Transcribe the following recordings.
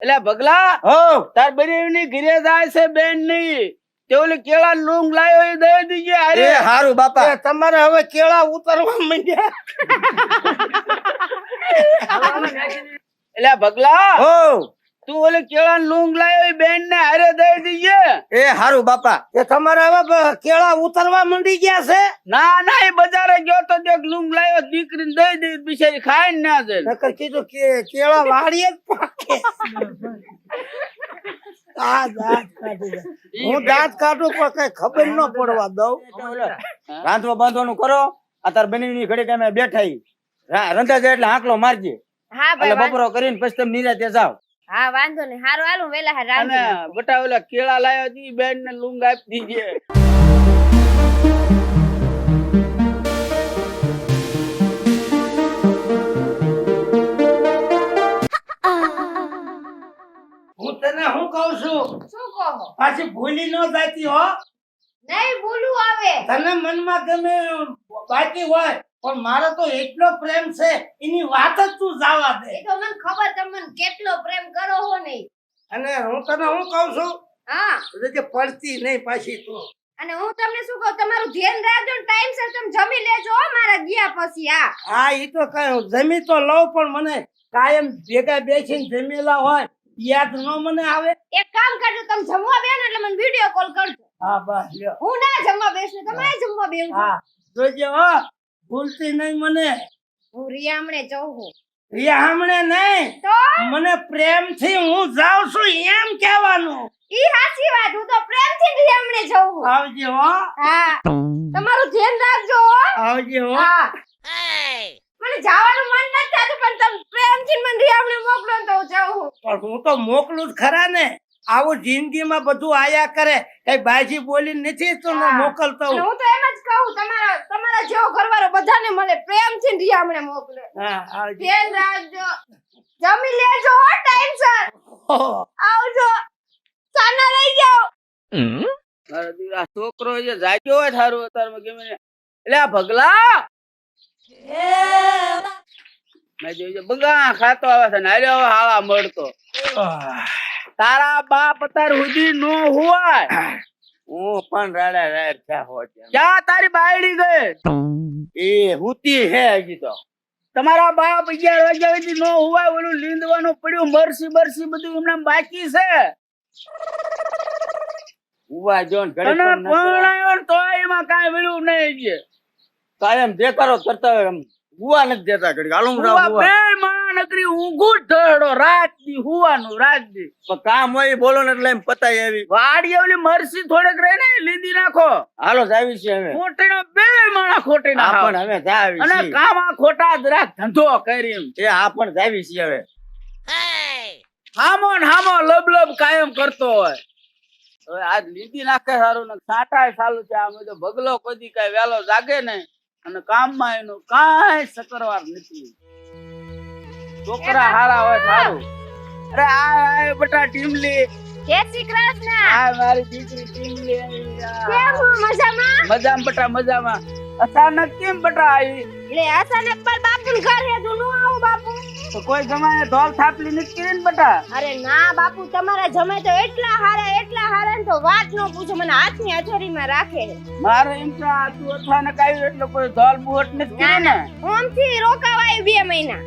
એટલે ભગલા હો. તાર બની ઘરે જાય છે બેનની. તે ઓલી કેળા લૂંગ લાયો એ દઈ દીજે અરે હારું બાપા. તમારે હવે કેળા ઉતરવા માંડ્યા. એટલે ભગલા હો. તું ઓલી કેળા લૂંગ લાયો એ બેન ને હારે દઈ દીજે. એ હારું બાપા. એ તમારે હવે કેળા ઉતરવા માંડી ગયા છે? ના ના એ બજારે ગયો તો તે લૂંગ લાયો દીકરીને દઈ ખાઈ ના જાય. નકર કીધું કે કેળા વાળીએ જ પાકે. આ દાંત કાઢી હું દાંત કાઢું પણ કઈ ખબર ન પડવા દઉં. રાંધવા બાંધવાનું કરો. આ તાર બનેવીની ઘડી અમે બેઠા રંધા જાય એટલે હાંકલો મારજે. હા એટલે બપોરો કરીને પછી તમે નિરાતે જાવ હા વાંધો નહીં. હારું હાલું વેલા હાર રાંધી બટા ઓલા કેળા લાયો તી બેન ને લુંગ આપી દીજે કહું છું? શું કહો? પાછી ભૂલી ન જાતી હો. નહીં ભૂલું આવે તને મનમાં ગમે બાકી હોય પણ મારો તો એટલો પ્રેમ છે એની વાત જ તું જવા દે. એ તો મને ખબર તમને કેટલો પ્રેમ કરો હો નહીં. અને હું તને હું કહું છું? હા. કે પડતી નહીં પાછી તું. અને હું તમને શું કહું તમારું ધ્યાન રાખજો ટાઈમ સર તમે જમી લેજો હો મારા ગયા પછી હા. હા એ તો કઈ જમી તો લઉં પણ મને કાયમ ભેગા બેસીને જમેલા હોય યાદ ન મને આવે? એક કામ કરજો તમે જમવા બેન એટલે મને વિડિયો કોલ કરજો. હા બસ લ્યો. હું ના જમવા બેસું તમે જમવા બેન હા જોજો હો. ભૂલતી નહીં મને. હું રિયામણે જઉં છું. રિયા હમણે નહીં તો? મને પ્રેમથી હું જાઉં છું એમ કહેવાનું. ઈ સાચી વાત હું તો પ્રેમથી રિયામણે જઉં છું. આવજો હો. હા. તમારું ધ્યાન રાખજો આવજો હો. હા. મને જવાનું મન નથી થતું પણ તમે પ્રેમથી મને રિયામણે મોકલો તો હું જાઉં પણ હું તો મોકલું જ ખરા ને. આવું જિંદગીમાં બધું આયા કરે કઈ બાજી બોલી નથી તો મોકલતો હું. હું તો એમ જ કહું તમારા તમારા જેવો ઘરવાળો બધાને મળે પ્રેમથી રિયામણે મોકલે. હા આવજે. ધ્યાન રાખજો. જમી લેજો હો ટાઈમ સર આવજો. સાના રહી જાઓ. મારો દીરા છોકરો જે જાગ્યો હોય થારું અત્યારમાં ગમે એટલે આ ભગલા! મેં જોયું બગા ખાતો આવે છે ને હાલ્યો હવે મળતો. તારા બાપ અત્યાર સુધી નો હોય હું પણ રાડા રાડ થયા ક્યાં તારી બાયડી ગઈ? એ હુતી હે હજી તો. તમારા બાપ અગિયાર વાગ્યા સુધી નો હોય ઓલું લીંદવાનું પડ્યું મરસી મરસી બધું એમના બાકી છે. ઉવા જો ને પણ ન કરાય. પરણાયો ને તોય એમાં કાઈ મળ્યું નહીં છે. કાયમ કરો કરતા હોય ઉવા નથી દેતા ઘડી હાલું રાવ. બે માં નકરી ઊંઘું ઢળો રાત દી હુવાનું રાત દી પણ કામ હોય બોલો ને એટલે એમ પતાય આવી વાડી ઓલી મરસી થોડેક રહે ને લીધી નાખો. હાલો જાવી છે હવે ખોટીનો બે માણા ખોટી ના પણ હવે જાવી અને કામ આ ખોટા જ રાખ ધંધો કરી એમ. એ હા પણ જાવી છે હવે. હામો ને હામો લબ લબ કાયમ કરતો હોય. હવે આજ લીંદી નાખે સારું ને સાટા સારું છે. આમ તો ભગલો કદી કઈ વેલો જાગે ને. અને કામમાં એનું કાંઈ સકરવાર નથી. છોકરા હારા હોય સારું અરે આ બટા ટીમલી જય શ્રી કૃષ્ણ. આ મારી દીકરી આવી કેમ હો? મજામાં? મજામાં બટા મજામાં. અચાનક કેમ બટા આવી? લે અચાનક પર બાપુ ઘર હે તું નો આવું બાપુ. તો કોઈ જમાય ઢોલ થાપલી નથી કરી ને બટા? અરે ના બાપુ તમારા જમાય તો એટલા હારા એટલા હારા તો વાત નો પૂછો મને હાથની હથેળીમાં રાખે. મારે એમ તો આ તું અચાનક આવ્યું એટલે કોઈ ધોલ બુહટ નથી કરી ને? ઓમથી રોકાવાય બે મહિના.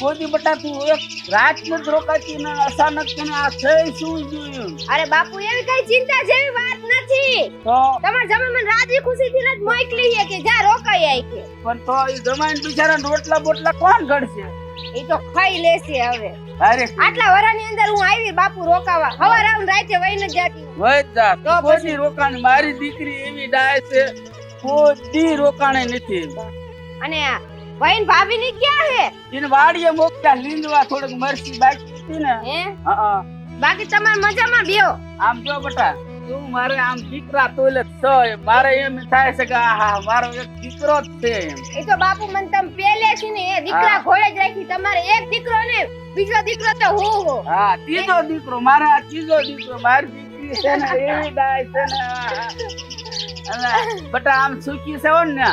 કોઈ બટા તું એક રાત નથી રોકાતી ને અચાનક તને આ થઈ શું અરે બાપુ એવી કઈ ચિંતા જેવી વાત નથી. તો? તમારા જમાઈ મને રાજી ખુશીથી જ મોકલી છે કે જા રોકાઈ કે. પણ તો એ જમાઈને બિચારા રોટલા બોટલા કોણ ઘડશે? એ તો ખાઈ લેશે હવે. અરે. આટલા વરાની અંદર હું આવી બાપુ રોકાવા. હવાર આવું રાતે વઈને જ જાતી. વઈ જા તો તો પછી? રોકાણ મારી દીકરી એવી ડાય છે કોઈ દી રોકાણે નથી. અને વહીન ભાભી ની ક્યાં હે એને વાડીએ મોકતા લીંદવા થોડીક મરસી બાકી હતી ને હે હા બાકી તમારે મજામાં બેહો. આમ જો બટા તું મારે આમ દીકરા તોલે છો મારે એમ થાય છે કે આહા મારો એક દીકરો જ છે એમ. એ તો બાપુ મને તમે પેલે છે ને એ દીકરા હા. ઘોડે જ રાખી. તમારે એક દીકરો ને બીજો દીકરો તો હું હો? હા ત્રીજો દીકરો મારે આ ત્રીજો દીકરો મારી દીકરી છે ને એવી ડાય છે ને અને બટા આમ સુખી છે હો ને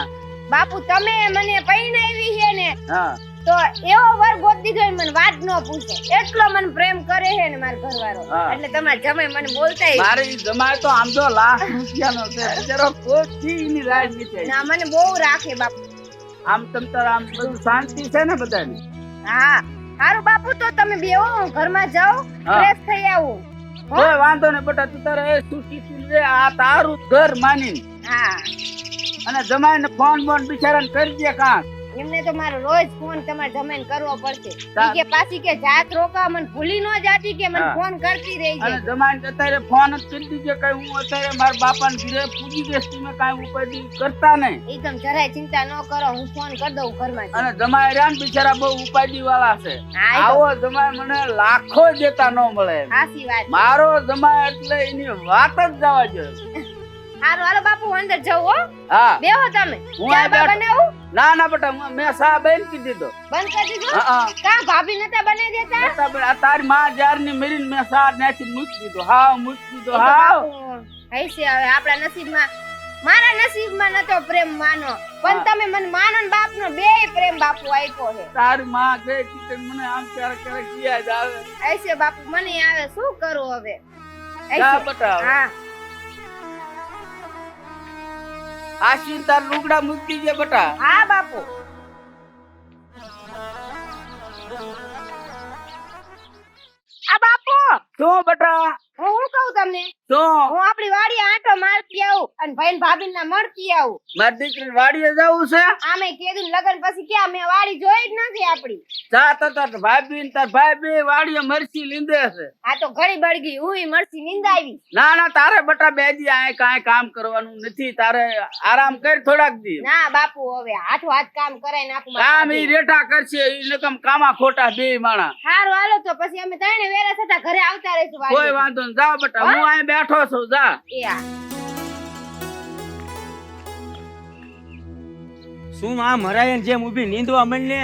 બાપુ તમે મને પૈણાવી છે ને હા. તો એવો વર ગોતી ગયો મને વાત ન પૂછે. એટલો મને પ્રેમ કરે છે ને મારા ઘરવાળો. એટલે તમારા જમાઈ મને બોલતા મારે જમાય તો આમ તો લાખ રૂપિયાનો છે. બિચારો કોઈ ની રાજ નથી ના મને બહુ રાખે બાપુ. આમ તમ તો આમ બધું શાંતિ છે ને બધાને. હા. હારું બાપુ તો તમે બેહો હું ઘરમાં હા. ફ્રેશ થઈ આવું. કોઈ વાંધો ને બટા તું તારે એ સુખી રે આ તારું ઘર માની હા. અને જમાઈને ફોન બોન બિચારાને કરી દે કાં એમને તો મારો રોજ ફોન તમારે જમાઈને કરવો પડશે. કે પાછી કે જાત રોકા મને ભૂલી ન જાતી કે મને ફોન કરતી રહી છે. જમાઈને અત્યારે ફોન જ કરી દીધો કઈ હું અત્યારે મારા બાપાને ઘરે પૂજી દઈશ તમે કઈ ઉપાધિ કરતા નહીં. એ તમે જરાય ચિંતા ન કરો હું ફોન કરી દઉં ઘરમાં અને જમાઈ રહ્યા ને બિચારા બહુ ઉપાધિ વાળા છે આવો જમાઈ મને લાખો દેતા ન મળે સાચી વાત મારો જમાઈ એટલે એની વાત જ જવા જોઈએ હારું હાલો બાપુ અંદર જવું હો. હા. બેહો તમે. હું ચા બા બનાવું? ના ના બેટા મેં સા બેન કીધી તો બંધ કરી દીધો? કા ભાભી નતા બનાવી દેતા? બેટા, તારી માં જ્યારની મરીને મેં સા નાખી મૂકી દીધો. હા મૂકી દીધો હા બાપુ હૈસે હવે આપણા નસીબમાં મારા નસીબમાં નતો પ્રેમ માનો. પણ તમે મને માનો ને બાપ નો બે પ્રેમ બાપુ આપ્યો છે. તારી માં ગઈ તે મને આમ ક્યારેક ક્યારેક યાદ આવે. હૈસે બાપુ મને આવે. શું કરું હવે? હૈસે. બેટા હા. આશીન તાર લુગડા મૂકી દે બટા. હા બાપુ. આ બાપુ શું બટા. હું શું કહું તમને? શું હું આપણી વાડી આંટો મારતી આવું. અને ભાઈ ભાભી ના મળતી આવું. મારી દીકરી વાડીએ જવું છે? આમે કીધું લગન પછી ક્યાં? મેં વાડી જોઈ જ નથી આપડી. જા તો તાર ભાભી ને તાર ભાઈ બે વાડીએ મરચી લીંદે છે. આ તો ઘડી બળગી હું મરસી નીંદાવી. ના ના તારે બટા બે દી આ કાંઈ કામ કરવાનું નથી તારે આરામ કર થોડાક દી. ના બાપુ હવે હાથો હાથ કામ કરાય નાખું કામ ઈ રેઠા કરશે ઈ નકમ કામા ખોટા બે માણા. સારું હાલો તો પછી અમે ત્રણે વેરા થતા ઘરે આવતા રહીશું કોઈ વાંધો નહીં જા બટા હું અહીં બેઠો છું જા. શું આ મરાય જેમ ઊભી નીંદવા માંડને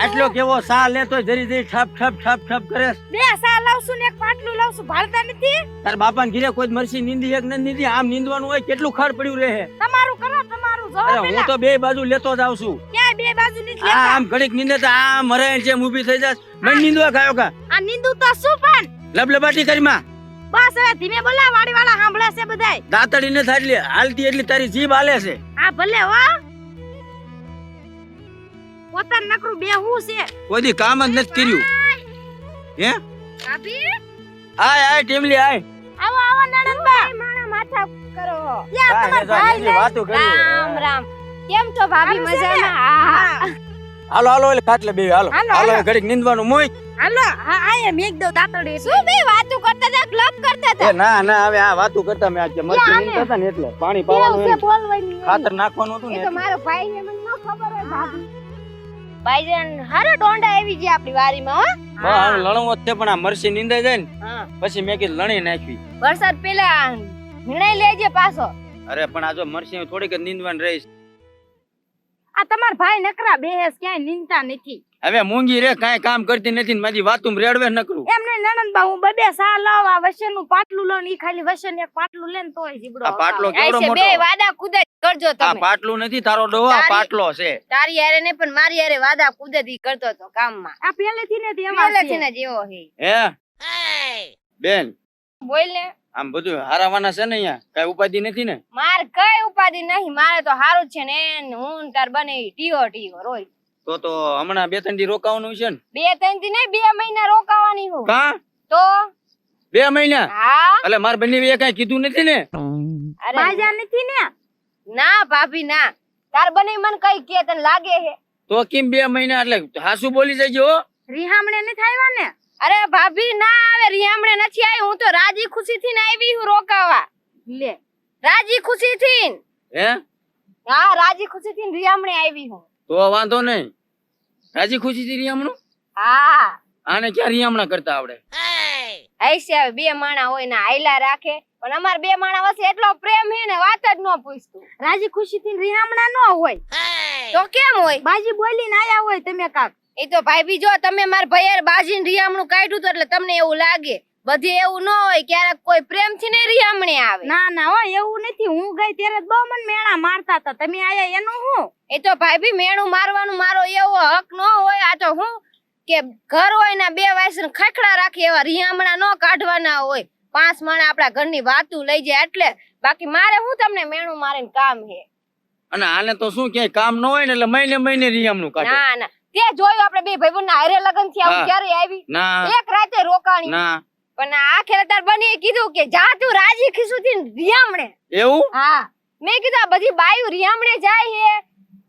આટલો કેવો સા લેતો જરી જરી ઠપ ઠપ ઠપ ઠપ કરે બે સા લાવશું ને એક પાટલું લાવશું ભાળતા નથી? તાર બાપાને ઘીરે કોઈ મરસી નીંદી એક નથી નીંદી આમ નીંદવાનું હોય કેટલું ખર પડ્યું રહે. તમારું કરો તમારું જો અરે હું તો બે બાજુ લેતો જ આવશું છું. ક્યાંય બે બાજુ નથી આમ ઘડીક નીંદે તો આ મરાયન જેમ ઊભી થઈ જાય. મને નીંદવા ખાયો કા? આ નિંદુ તો શું પણ? લબલબાટી કરીમાં બસ હવે ધીમે બોલા વાડી વાળા સાંભળે છે બધાય. દાતડી ને થાડલી હાલતી એટલી તારી જીભ હાલે છે. હા ભલે હો. પોતાનું નકરું બે હું છે. કોઈ કામ જ નથી કર્યું. હે? ભાભી? આય આય ટીમલી આય. આવો આવો નણંદબા મારા માથા કરો. યા તમાર ભાઈ વાતો કરી. રામ રામ. કેમ છો ભાભી? મજામાં? હા હાલો હાલો એટલે ખાટલે બે હાલો. હાલો. ઘડીક નીંદવાનું મોય. હાલો હા આયે મેક દઉં દાતડી શું બે વાતો કરતા હતા? ક્લબ કરતા હતા? ના ના હવે આ વાતો કરતા મેં આજે મરચી નીંદતા હતા ને એટલે પાણી પાવાનું ખાતર નાખવાનું હતું એ તો મારો ભાઈ ને મને ન ખબર હોય ભાભી. ભાઈજાન હારો ડોંડા આવી ગયા આપણી વારીમાં હો. હા. લણવો છે પણ આ મરસી નીંદે જાય ને પછી મેં કીધું લણી નાખવી. વરસાદ પેલા નિર્ણય લેજે પાછો. અરે પણ આ જો મરસી થોડીક જ નીંદવાની રહીશ. આ તમાર ભાઈ નકરા બેહેસ ક્યાંય નીંદતા નથી. હવે મૂંગી રે કાંઈ કામ કરતી નથી ને મારી વાતું રેડવે નકરું એમને નણંદબા હું બબે સા લાવ આ વશેનું પાટલું લો ને ઈ ખાલી વશન એક પાટલું લે ને તોય જીબડો આ પાટલો કેવડો મોટો? બે વાડા કુદે કરજો આ તમે. પાટલું નથી તારો ડોહો આ પાટલો છે. તારી યારે ને પણ મારી યારે વાદા કુદરતી કરતો તો કામમાં આ પહેલેથી ને પહેલેથી ને જેવો હે? હે બેન બોલ ને. આમ બધું હારાવાના છે ને અહીંયા? કઈ ઉપાધિ નથી ને? માર કઈ ઉપાધિ નહીં મારે તો હારું છે ને હું તાર બને ટીઓ ટીઓ રોય તો તો હમણાં બે ત્રણ દી રોકાવાનું છે ને? બે ત્રણથી નહીં બે મહિના રોકાવાની હું. કા? તો? બે મહિના? હા. એટલે મારા બંને એ કઈ કીધું નથી ને? અરે નથી ને? ના ભાભી ના. તાર બને મને કઈ કે તને લાગે હે તો કેમ બે મહિના? એટલે હાસુ બોલી જજો રિહામણે નથી આવ્યા ને? અરે ભાભી ના આવે. રિહામણે નથી આવી. હું તો રાજી ખુશી થી આવી હું રોકાવા. લે. રાજી ખુશી થી હે? હા રાજી ખુશી થી રિહામણે આવી હું તો વાંધો નહીં. રાજી ખુશી થી રિયામણું હા. આને ક્યાં રિહામણા કરતા આવડે? હૈસે આવે બે માણા હોય ને આયલા રાખે. પણ અમાર બે માણા વચ્ચે એટલો પ્રેમ હે ને વાત જ ન પૂછતું. રાજી ખુશી થી રીહામણા ન હોય. તો કેમ હોય? બાજી બોલીને આયા હોય તમે કાક. એ તો ભાઈ જો તમે માર ભાઈ બાજી ને રીહામણું કાઢ્યું તો એટલે તમને એવું લાગે. બધી એવું ન હોય ક્યારેક કોઈ પ્રેમથી ને રિયામણે આવે. ના ના હોય એવું નથી. હું ગઈ ત્યારે બહુ મને મેણા મારતા હતા. તમે આયા એનું હું? એ તો ભાઈ બી મેણું મારવાનું મારો એવો હક ન હોય. આ તો હું કે ઘર હોય ને બે વાસણ ખાખડા રાખી એવા રિયામણા ન કાઢવાના હોય. પાંચ માણા આપણા ઘરની વાતું લઈ જાય એટલે બાકી મારે હું તમને મેણું મારીને કામ હે? અને આને તો શું કે કામ ન હોય ને એટલે મહિને મહિને રિયામણું કાઢે. ના ના. તે જોયું આપણે બે ભાઈબંધ ના હારે લગનથી આવું ક્યારે આવી? ના. એક રાતે રોકાણી. ના. પણ આખરે તાર બની કીધું કે જા તું રાજી ખીસુથી રિયામણે એવું? હા. મેં કીધું આ બધી બાયું રિયામણે જાય હે.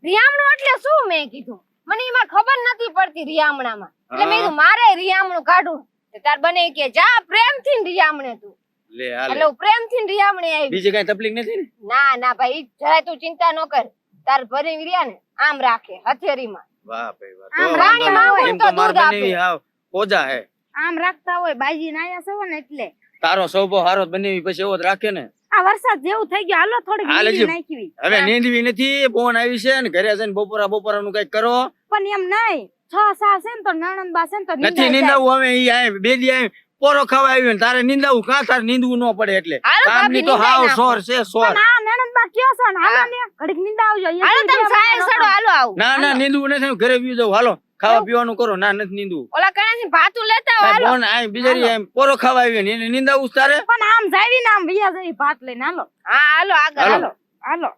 રિયામણું એટલે શું મેં કીધું? મને એમાં ખબર નથી પડતી રિયામણામાં. એટલે મેં કીધું મારે રિયામણું કાઢું તાર બને કે જા પ્રેમથી રિયામણે તું. લે હાલે. હું પ્રેમથી રિયામણે આવી બીજી કઈ તકલીફ નથી ને? ના ના ભાઈ જરાય તું ચિંતા ન કર. તાર ભરી રહ્યા ને આમ રાખે હથેરીમાં વાહ ભાઈ વાહ. આમ રાણી માં એમ તો તો માર દૂધ હાવ. ઓજા હે. આમ રાખતા હોય બાજી નાયા ને એટલે. તારો સૌભો હારો બની પછી એવો જ રાખે ને. આ વરસાદ જેવું થઈ ગયું. હાલો થોડી હાલે નાખવી હવે નીંદવી નથી. ફોન આવી છે ને ઘરે જઈને બપોરા બપોરા નું કંઈક કરો. પણ એમ નહીં. છ સા છે ને તો નાણંદ બા છે ને તો નથી નીંદાવું હવે ઈ આય બે દી આય પોરો ખાવા આવ્યો ને તારે નીંદાવું કાં? તારે નીંદવું ન પડે એટલે. કામની તો હાવ સોર છે સોર. આ નણંદ બા કયો છે ને? હાલો ને ઘડીક નીંદાવજો. હાલો તમે સાયર સડો હાલો આવું. ના ના નીંદવું નથી ઘરે પીવું જાવ હાલો. ખાવા પીવાનું કરો ના નથી નીંદવું. ઓલા કણાથી ભાતું લેતા આ હાલો. બોન આય બિચારી આય પોરો ખાવા આવી ને એને નીંદાવું છે પણ આમ જાવી ને આમ વિયા જઈ ભાત લઈને હાલો. હા હાલો આગળ હાલો. હાલો.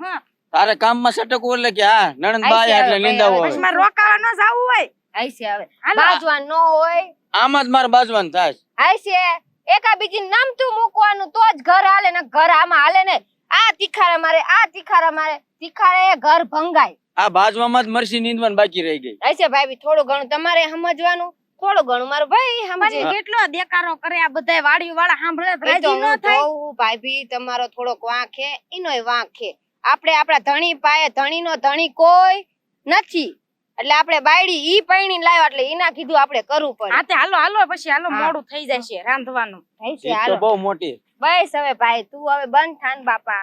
હા. તારે કામમાં સટકવું એટલે કે હા નણંદ બા આઈ આયા છે એટલે નીંદા હોય પછી મારે રોકાવા ન જાવું હોય. આઈ છે હવે બાજવાન નો હોય. આમાં જ માર બાજવાન થાય. આઈ એકા બીજી નમતું મૂકવાનું તો જ ઘર હાલે ને ઘર આમાં હાલે ને. આ તીખારા મારે આ તીખારા મારે. તીખારે ઘર ભંગાય. આ બાજવામાં જ મરસી નીંદવાન બાકી રહી ગઈ. આઈ છે ભાઈ થોડું ઘણું તમારે સમજવાનું? થોડું ઘણું મારું ભાઈ સમજે. કેટલો દેકારો કરે આ બધા વાડી વાળા સાંભળે રાજી ન થાય. ભાભી તમારો થોડોક વાંક છે ઈનોય વાંક છે આપણે આપણા ધણી પાયે ધણીનો ધણી કોઈ નથી. એટલે આપણે બાયડી ઈ પૈણી લાવ્યો એટલે ઈના કીધું આપણે કરવું પડે. હા તે હાલો હાલો પછી હાલો. મોડું થઈ જશે રાંધવાનું. થઈ છે હાલો. બહુ મોટી. બસ હવે ભાઈ તું હવે બંધ થાન બાપા.